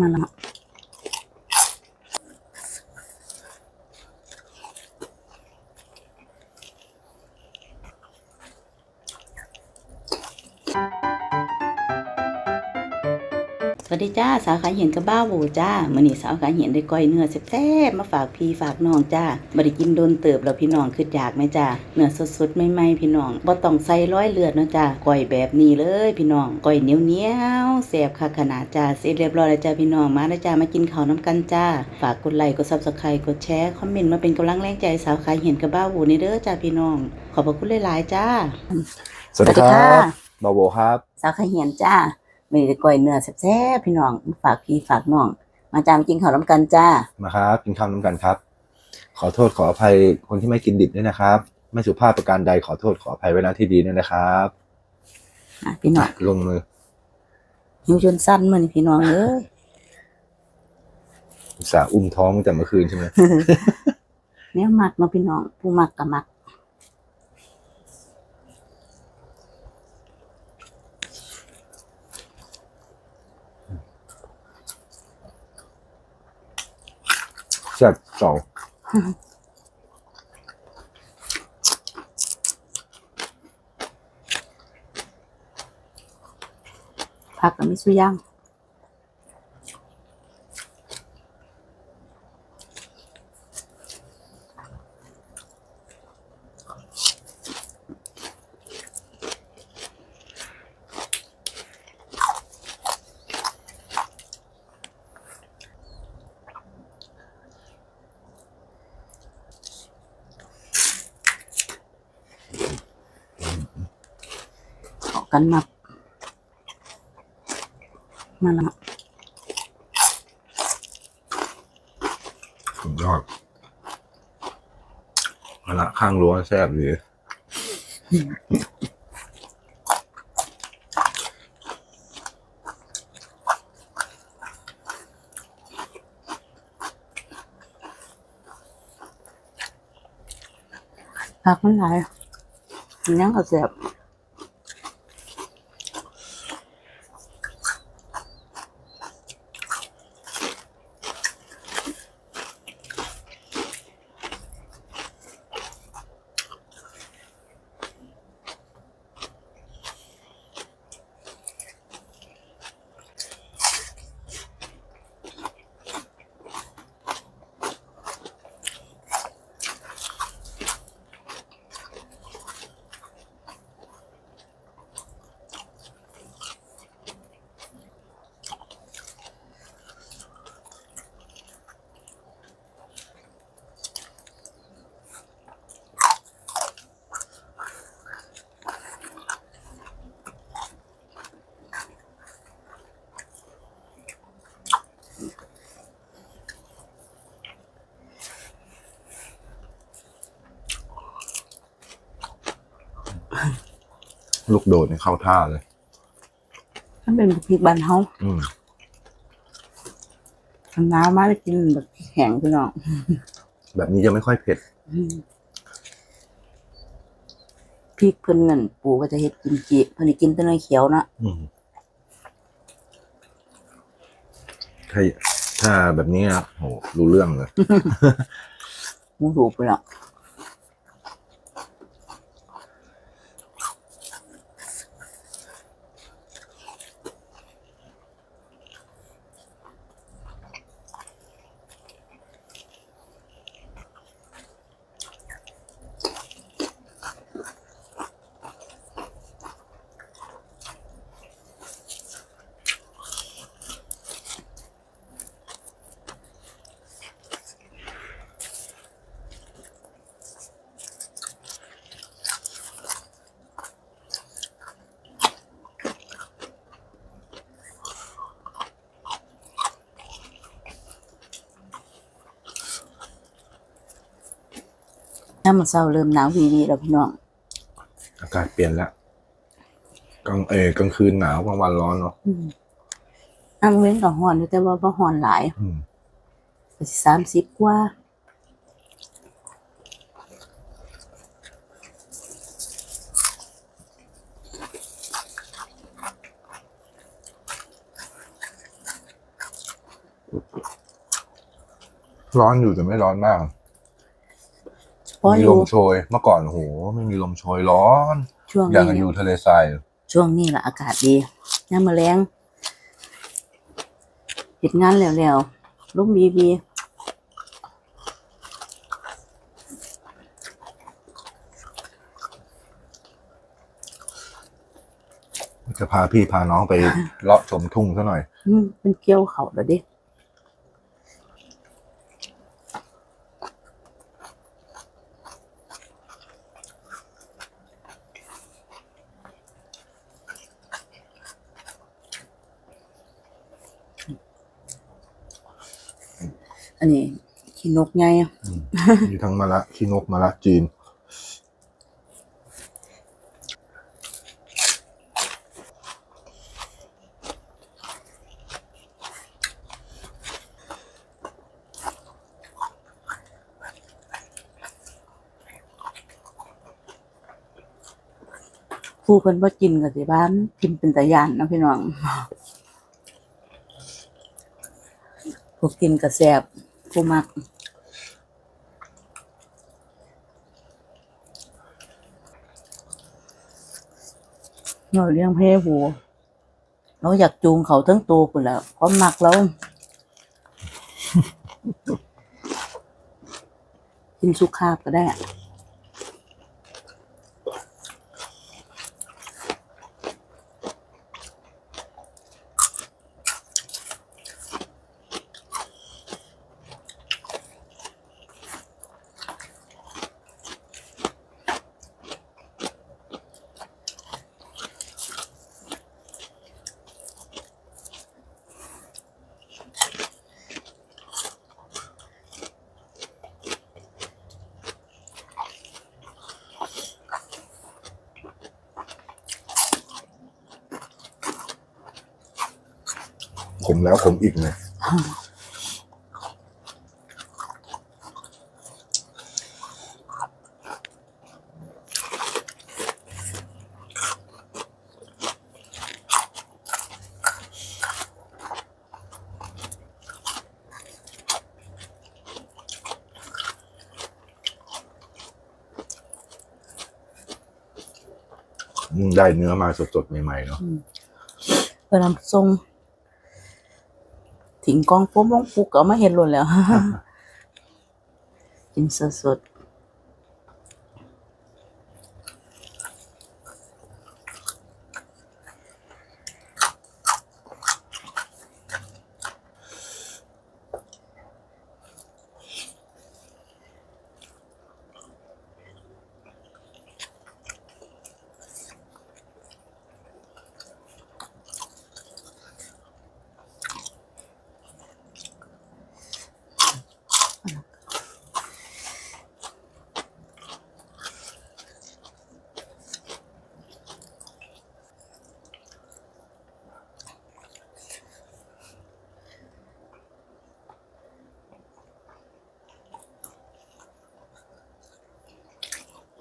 ม สวัสดีจ้าสาวขายเห็นกับบ้าวูจ้ามื้อนี้สาวขายเห็นได้ก้อยเนื้อแซ่บๆมาฝากพี่ฝากน้องจ้าบ่ได้กินโดนเติบแล้วพี่น้องคืออยากไหมจ้าเนื้อสดๆใหม่ๆพี่น้องบ่ต้องใส่ร้อยเลือดเนาะจ้าก้อยแบบนี้เลยพี่น้องก้อยเหนียวๆแซ่บคักขนาดจ้าเสร็จเรียบร้อยแล้วจ้าพี่น้องมาแล้วจ้ามากินข้าวน้ำกันจ้าฝากกดไลค์กด Subscribe กดแชร์คอมเมนต์มาเป็นกำลังแรงใจสาวขายเห็นกับบ้าวูนี่เด้อจ้าพี่น้อง ขอบพระคุณหลายๆจ้าสวัสดีคสวัสดีรัค่ะบบาโบครับ สาวขายเห็นจ้า มื้อนี้ได้ก้อยเนื้อแซ่บๆพี่น้องฝากพี่ฝากน้อง มาจ้ามากินข้าวน้ำกันจ้ามาครับกินข้าวน้ำกันครับ ขอโทษขออภัยคนที่ไม่กินดิบด้วยนะครับ ไม่สุภาพประการใดขอโทษขออภัยไว้ณที่ดีด้วยนะครับอะพี่น้องลงมือหิวจนสั้นมันพี่น้องเอ้ยอุตส่าห์อุ้มท้องตั้งแต่เมื่อคืนใช่ไหมแนวมักเนาะพี่น้องผู้มักก็มัก สองผักก็มีสุย่าง กันมักมาแล้วสุดยอดเอาละข้างรั้วแซ่บดีผักมันหลายมันยังก็แซ่บ ลูกโดดเนี่ยเข้าท่าเลยมันเป็นพริกบ้านเฮาอืมทำน้ำมาไปกินแบบแข็งพี่น้องแบบนี้จะไม่ค่อยเผ็ดอืมพริกเพิ่นนั่นปู่ก็จะเฮ็ดกิมจิเพิ่นสิกินแต่เนยเขียวเนาะอืมถ้าถ้าแบบนี้นะโหรู้เรื่องเลย หมูถูกไปแล้ว น้ำมันเศร้าเริ่มหนาววีวีแล้วพี่น้อง อากาศเปลี่ยนแล้วกลางเออกลางคืนหนาวกลางวันร้อนเนาะอืมน้ำเว้นกับฮ้อนอยู่แต่ว่าบ่ฮ้อนหลายอืมก็สิ30กว่า ร้อนอยู่แต่ไม่ร้อนมาก พอมีอลยู่มโชยเมื่อก่อนโอ้โหไม่มีลมโชยร้อน ช่วงอย่างนี้กับอยู่ทะเลทรายช่วงนี้แหละอากาศดียามมื้อแลงเฮ็ดงานแล้วๆลมบีบีจะพาพี่พาน้องไปเลาะชมทุ่งซะหน่อย อืมเป็นเกี่ยวเขาแล้วเดิ อันนี้ขี้นกไงมีทั้งมะละขี้นกมะละจีน ผู้เพิ่นบ่กินก็สิบ้าน กินเป็นตาย่านเนาะพี่น้องผู้กินก็แซ่บ ผู้มักเราเลี้ยงเพหูเราอยากจูงเขาทั้งตัวปุ่นแหล้วความมักเรากินสุกคาบก็ได้ ผมแล้วผมอีกเลยได้เนื้อมาสดๆใหม่ๆเนาะเวลาทรง ถิงกองปุ๊บลงปุ๊กเอามาเห็นหล่นแล้วกินสดสดๆ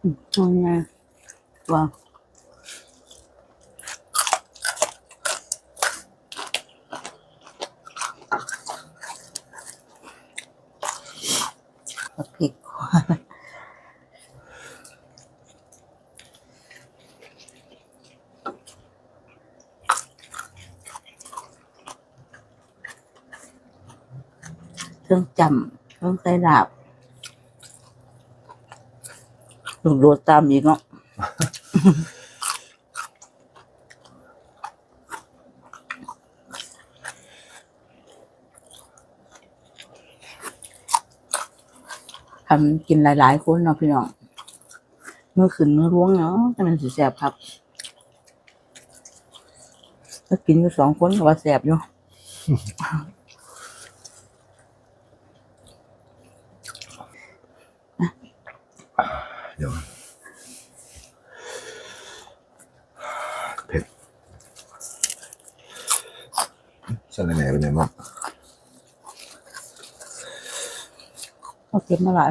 เอาไงว้าวเอาพริกเครื่องจำเครื่องใส่ลาบ ลูกโดดตามอีกเนาะทำกินหลาย ๆ คนเนาะพี่น้องเมื่อคืนเมื่อร่วงเนาะจะเป็นสีแสบครับถ้ากินอยู่สองคนก็ว่าแสบอยู่ เดี๋ยวเผ็ดสะระแหน่เป็นไงบ้างก็เก็บมาหลาย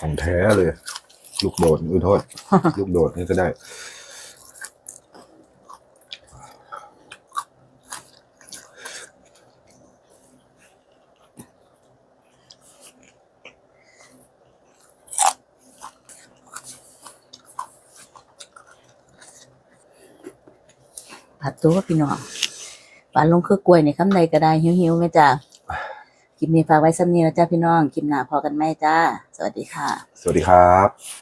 ของแท้เลย ลูกโดดอุ้ยโทษ ลูกโดดนี่ก็ได้ ผัดตัวพี่น้องปานลงคือกล้วยในคำใดก็ได้หิวๆไหมจ้า คลิปนี้ฝากไว้ซ้ำนี้นะจ้าพี่น้อง คลิปหน้าพอกันไหมจ้า สวัสดีค่ะ สวัสดีครับ